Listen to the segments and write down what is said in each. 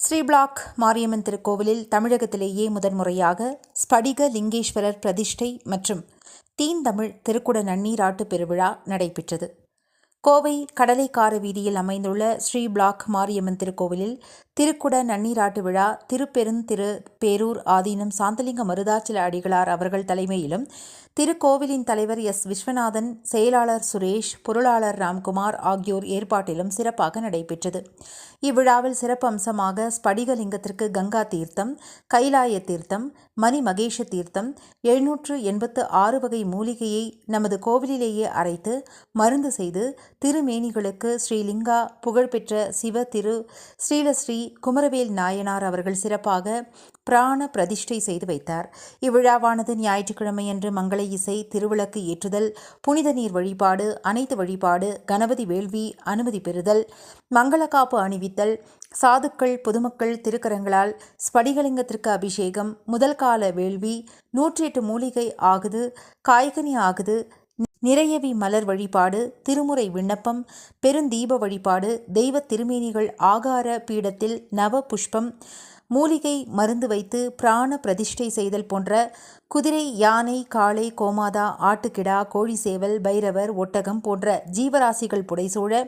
ஸ்ரீபிளாக் மாரியம்மன் திருக்கோவிலில் தமிழகத்திலேயே முதன்முறையாக ஸ்படிக லிங்கேஸ்வரர் பிரதிஷ்டை மற்றும் தீந்தமிழ் திருக்குட நன்னீராட்டு பெருவிழா நடைபெற்றது. கோவை கடலைக்கார வீதியில் அமைந்துள்ள ஸ்ரீ பிளாக் மாரியம்மன் திருக்கோவிலில் திருக்குட நன்னீராட்டு விழா திருப்பெருந்திரு பேரூர் ஆதீனம் சாந்தலிங்க மருதாச்சல அடிகளார் அவர்கள் தலைமையிலும் திருக்கோவிலின் தலைவர் எஸ். விஸ்வநாதன் செயலாளர் சுரேஷ் பொருளாளர் ராம்குமார் ஆகியோர் ஏற்பாட்டிலும் சிறப்பாக நடைபெற்றது. இவ்விழாவில் சிறப்பு அம்சமாக ஸ்படிகலிங்கத்திற்கு கங்கா தீர்த்தம் கைலாய தீர்த்தம் மணி மகேஷ தீர்த்தம் எழுநூற்று எண்பத்து ஆறு வகை மூலிகையை நமது கோவிலிலேயே அரைத்து மருந்து செய்து திருமேனிகளுக்கு ஸ்ரீலிங்கா புகழ்பெற்ற சிவ திரு ஸ்ரீலஸ்ரீ குமரவேல் நாயனார் அவர்கள் சிறப்பாக பிராண பிரதிஷ்டை செய்து வைத்தார். இவ்விழாவானது ஞாயிற்றுக்கிழமையன்று மங்கள இசை திருவிளக்கு ஏற்றுதல் புனித நீர் வழிபாடு அனைத்து வழிபாடு கணபதி வேள்வி அனுமதி பெறுதல் மங்களக்காப்பு அணிவித்தல் சாதுக்கள் பொதுமக்கள் திருக்கரங்களால் ஸ்படிகலிங்கத்திற்கு அபிஷேகம் முதல் கால வேள்வி நூற்றி எட்டு மூலிகை ஆகுது காய்கனி ஆகுது நிறையவி மலர் வழிபாடு திருமுறை விண்ணப்பம் பெருந்தீப வழிபாடு தெய்வ திருமேனிகள் ஆகார பீடத்தில் நவ புஷ்பம் மூலிகை மருந்து வைத்து பிராண பிரதிஷ்டை செய்தல் போன்ற குதிரை யானை காளை கோமாதா ஆட்டுக்கிடா கோழி சேவல் பைரவர் ஒட்டகம் போன்ற ஜீவராசிகள் புடைசூழ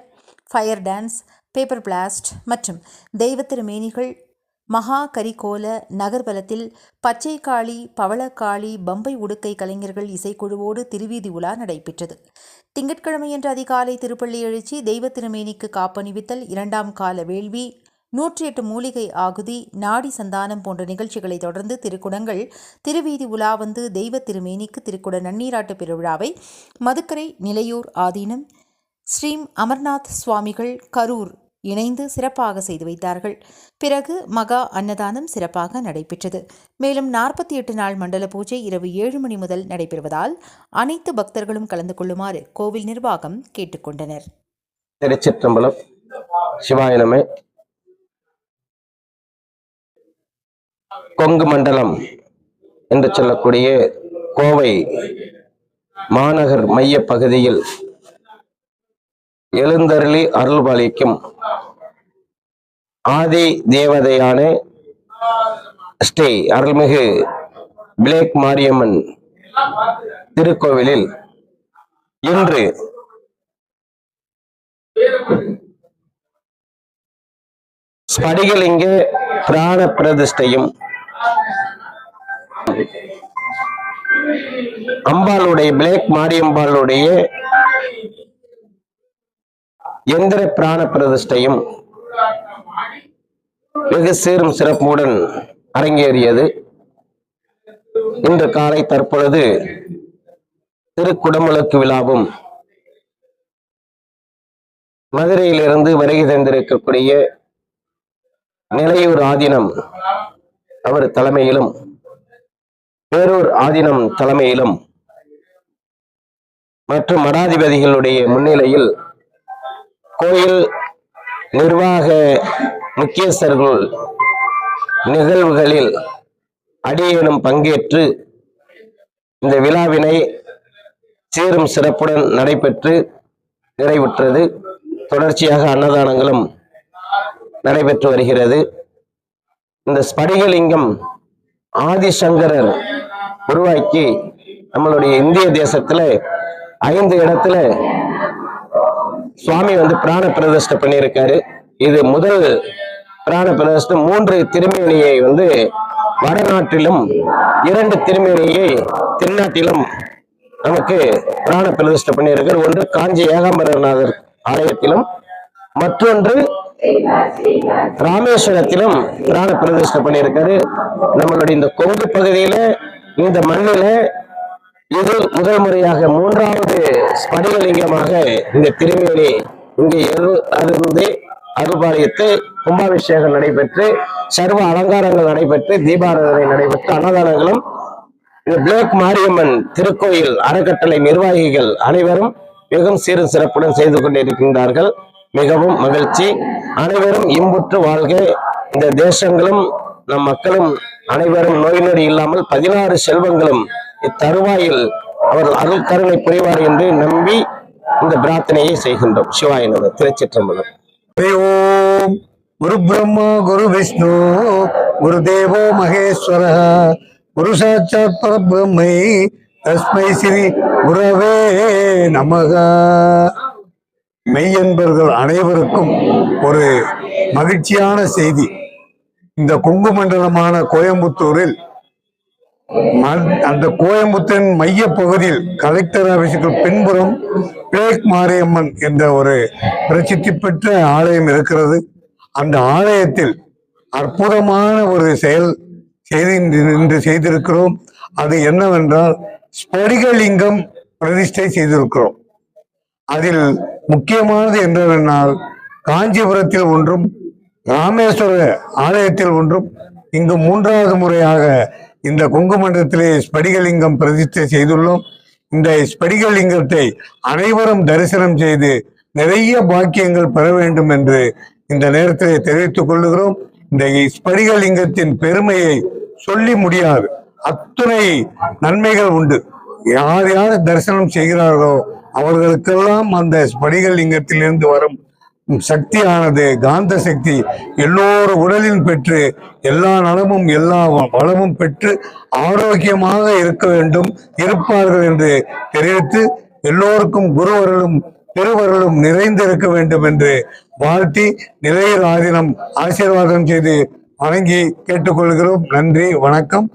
ஃபயர் டான்ஸ் பேப்பர் பிளாஸ்ட் மற்றும் தெய்வத்திருமேனிகள் மகா கரிகோல நகர்பலத்தில் பச்சைக்காளி காளி பவளக்காளி பம்பை உடுக்கை கலைஞர்கள் இசைக்குழுவோடு திருவீதி உலா நடைபெற்றது. திங்கட்கிழமையன்று அதிகாலை திருப்பள்ளி எழுச்சி தெய்வ திருமேனிக்கு காப்பணிவித்தல் இரண்டாம் கால வேள்வி நூற்றி எட்டு மூலிகை ஆகுதி நாடி சந்தானம் போன்ற நிகழ்ச்சிகளை தொடர்ந்து திருக்குடங்கள் திருவீதி உலா வந்து தெய்வ திருமேனிக்கு திருக்குட நன்னீராட்டு பெருவிழாவை மதுக்கரை நிலையூர் ஆதீனம் ஸ்ரீ அமர்நாத் சுவாமிகள் கரூர் இணைந்து சிறப்பாக செய்து வைத்தார்கள். பிறகு மகா அன்னதானம் சிறப்பாக நடைபெற்றது. மேலும் நாற்பத்தி எட்டு நாள் மண்டல பூஜை இரவு ஏழு மணி முதல் நடைபெறுவதால் அனைத்து பக்தர்களும் கலந்து கொள்ளுமாறு கோவில் நிர்வாகம் கேட்டுக்கொண்டனர் திருச்சிற்றம்பலம் சிவாயனமே கொங்கு மண்டலம் என்று சொல்லக்கூடிய கோவை மாநகர் மைய பகுதியில் எழுந்தருளி அருள்பாலிக்கும். ஆதி தேவதையான ஸ்ரீ அருள்மிகு பிளேக் மாரியம்மன் திருக்கோவிலில் இன்று ஸ்படிகலிங்க பிராண பிரதிஷ்டையும் அம்பாளுடைய பிளேக் மாரியம்பாளுடைய எந்திர பிராண பிரதிஷ்டையும் வெகு சீரும் சிறப்புடன் அரங்கேறியது. இன்று காலை தற்பொழுது திருக்குடமுழுக்கு விழாவும் மதுரையிலிருந்து வருகை தந்திருக்கக்கூடிய நிலையூர் ஆதீனம் அவர் தலைமையிலும் பேரூர் ஆதீனம் தலைமையிலும் மற்றும் மடாதிபதிகளுடைய முன்னிலையில் கோயில் நிர்வாக முக்கியஸ்தர்கள் நிகழ்வுகளில் அடியேனும் பங்கேற்று இந்த விழாவினை சீரும் சிறப்புடன் நடைபெற்று நிறைவுற்றது. தொடர்ச்சியாக அன்னதானங்களும் நடைபெற்று வருகிறது. இந்த ஸ்படிகலிங்கம் ஆதிசங்கரர் உருவாக்கி நம்மளுடைய இந்திய தேசத்துல ஐந்து இடத்துல சுவாமி வந்து பிராண பிரதிஷ்டை பண்ணியிருக்காரு. இது முதல் பிராண பிரதிஷ்டை. மூன்று திருமேனியை வந்து வடநாட்டிலும் இரண்டு திருமேனியை தென்னாட்டிலும் நமக்கு பிராண பிரதிஷ்டை பண்ணியிருக்கார். ஒன்று காஞ்சி ஏகாம்பரநாதர் ஆலயத்திலும் மற்றொன்று ராமேஸ்வரத்திலும் பிராண பிரதிஷ்டை பண்ணியிருக்காரு. நம்மளுடைய இந்த கொங்கு பகுதியில இந்த மண்ணில இது முதல் முறையாக மூன்றாவது ஸ்படிகலிங்கமாக இந்த திருவேணி இங்கே எரு அருந்து அருபாலயத்து கும்பாபிஷேகம் நடைபெற்று சர்வ அலங்காரங்கள் நடைபெற்று தீபாராதனை நடைபெற்று அன்னதானங்களும் இந்த பிளேக் மாரியம்மன் திருக்கோயில் அறக்கட்டளை நிர்வாகிகள் அனைவரும் மிகவும் சீரும் சிறப்புடன் செய்து கொண்டிருக்கின்றார்கள். மிகவும் மகிழ்ச்சி. அனைவரும் இம்புற்று வாழ்க. இந்த தேசங்களும் நம் மக்களும் அனைவரும் நோய் நொடி இல்லாமல் பதினாறு செல்வங்களும் இத்தருவாயில் அவர்கள் அருள் கருணை புரிவார் என்று நம்பி இந்த பிரார்த்தனையை செய்கின்றோம். சிவாயினோட திருச்சிற்றம்பலம். ஓம் குரு பிரம்மா குரு விஷ்ணு குரு தேவோ மகேஸ்வர குரு சாட்சாத் பரபிரம்மை தஸ்மை ஸ்ரீ குரவே நமக. மெய்யன்பர்கள் அனைவருக்கும் ஒரு மகிழ்ச்சியான செய்தி. இந்த குங்குமண்டலமான கோயம்புத்தூரில் அந்த கோயம்புத்தூரின் மைய பகுதியில் கலெக்டர் ஆபீஸுக்கு பின்புறம் பேக் மாரியம்மன் என்ற ஒரு பிரசித்தி பெற்ற ஆலயம் இருக்கிறது. அந்த ஆலயத்தில் அற்புதமான ஒரு செயல் செய்து நின்று செய்திருக்கிறோம். அது என்னவென்றால் ஸ்படிகலிங்கம் பிரதிஷ்டை செய்திருக்கிறோம். அதில் முக்கியமானது என்னவென்றால் காஞ்சிபுரத்தில் ஒன்றும் ராமேஸ்வர ஆலயத்தில் ஒன்றும் இங்கு மூன்றாவது முறையாக இந்த குங்குமண்டத்திலே ஸ்படிகலிங்கம் பிரதிஷ்டை செய்துள்ளோம். இந்த ஸ்படிகலிங்கத்தை அனைவரும் தரிசனம் செய்து நிறைய பாக்கியங்கள் பெற வேண்டும் என்று இந்த நேரத்திலே தெரிவித்துக் கொள்ளுகிறோம். இந்த ஸ்படிகலிங்கத்தின் பெருமையை சொல்லி முடியாது. அத்துணை நன்மைகள் உண்டு. யார் யார் தரிசனம் செய்கிறார்களோ அவர்களுக்கெல்லாம் அந்த ஸ்படிகலிங்கத்திலிருந்து வரும் சக்தியானது காந்த சக்தி எல்லோரு உடலில் பெற்று எல்லா நலமும் எல்லா வளமும் பெற்று ஆரோக்கியமாக இருக்க வேண்டும் இருப்பார்கள் என்று தெரிவித்து எல்லோருக்கும் குருவர்களும் திருவர்களும் நிறைந்திருக்க வேண்டும் என்று வாழ்த்தி நிலையில் ஆதினம் ஆசீர்வாதம் செய்து வணங்கி கேட்டுக்கொள்கிறோம். நன்றி வணக்கம்.